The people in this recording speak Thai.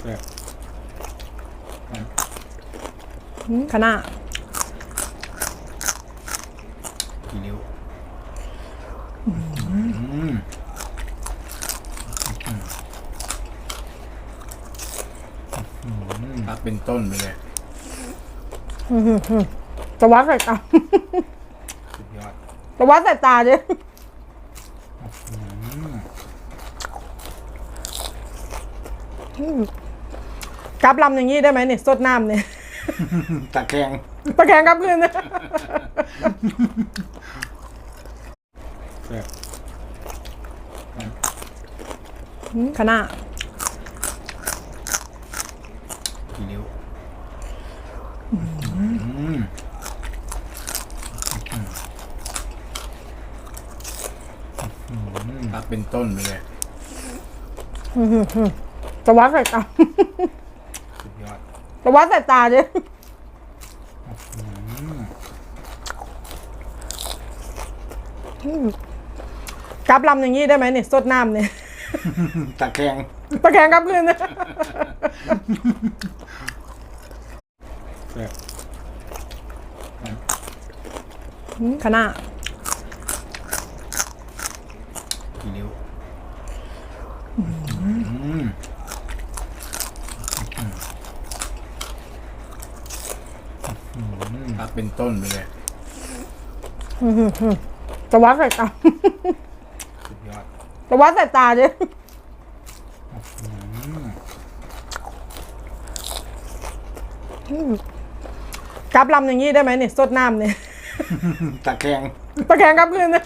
แซ่บอืมคณะกี่นิ้วตักเป็นต้นไปเลยจะวัดใส่ตาสุดยอดจะวัดใส่ตาดิ กลับลำอย่างนี้ได้ไหมเนี่ยสดน้ำเนี่ยตะแคงตะแคงกลับคืนนะแซ่บอืมคณะกี่นิ้วตักเป็นต้นไปเลย จะวัดใส่ตาสุดยอ ดจะวัดใส่ตาดิกลับลำอย่างนี้ได้ไหมเนี่ยสดน้ำเนี่ยตะแคงตะแคงกลับคืนนะแซ่บอืมคณะกี่นิ้ว ตักเป็นต้นไปเลยจะวัดใส่ตาสุดยอดจะวัดใส่ตาดิกลับลำอย่างนี้ได้ไหมเนี่ยสดน้ำเนี่ยตะแคงตะแคงกลับคืนนะ